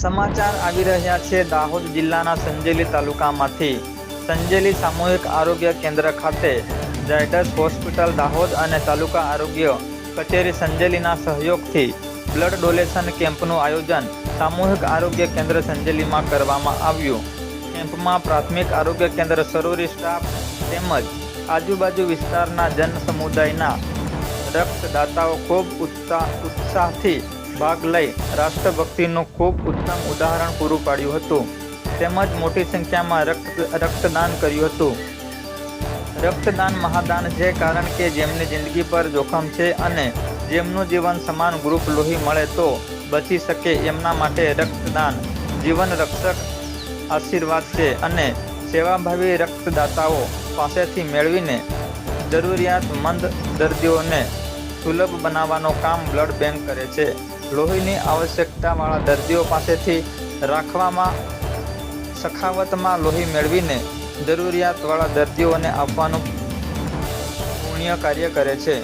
સમાચાર આવી રહ્યા છે દાહોદ જિલ્લાના સંજેલી તાલુકામાંથી. સંજેલી સામૂહિક આરોગ્ય કેન્દ્ર ખાતે ઝાયડસ હોસ્પિટલ દાહોદ અને તાલુકા આરોગ્ય કચેરી સંજેલીના સહયોગથી બ્લડ ડોનેશન કેમ્પનું આયોજન સામૂહિક આરોગ્ય કેન્દ્ર સંજેલીમાં કરવામાં આવ્યું. કેમ્પમાં પ્રાથમિક આરોગ્ય કેન્દ્ર સરોરી સ્ટાફ તેમજ આજુબાજુ વિસ્તારના જન સમુદાયના રક્તદાતાઓ ખૂબ ઉત્સાહ ઉત્સાહથી ભાગ લઈ રાષ્ટ્રભક્તિનું ખૂબ ઉત્તમ ઉદાહરણ પૂરું પાડ્યું હતું. તેમજ મોટી સંખ્યામાં રક્ત, રક્તદાન કર્યું હતું. રક્તદાન મહાદાન છે કારણ કે જેમની જિંદગી પર જોખમ છે અને જેમનું જીવન સમાન ગ્રુપ લોહી મળે તો બચી શકે એમના માટે રક્તદાન. જીવન રક્ષક આશીર્વાદ છે અને સેવાભાવી રક્તદાતાઓ પાસેથી મેળવીને જરૂરિયાતમંદ દર્દીઓને સુલભ બનાવવાનું કામ બ્લડ બેંક કરે છે. લોહીની આવશ્યકતાવાળા દર્દીઓ પાસેથી રાખવામાં સખાવતમાં લોહી મેળવીને જરૂરિયાતવાળા દર્દીઓને આપવાનું પુણ્ય કાર્ય કરે છે.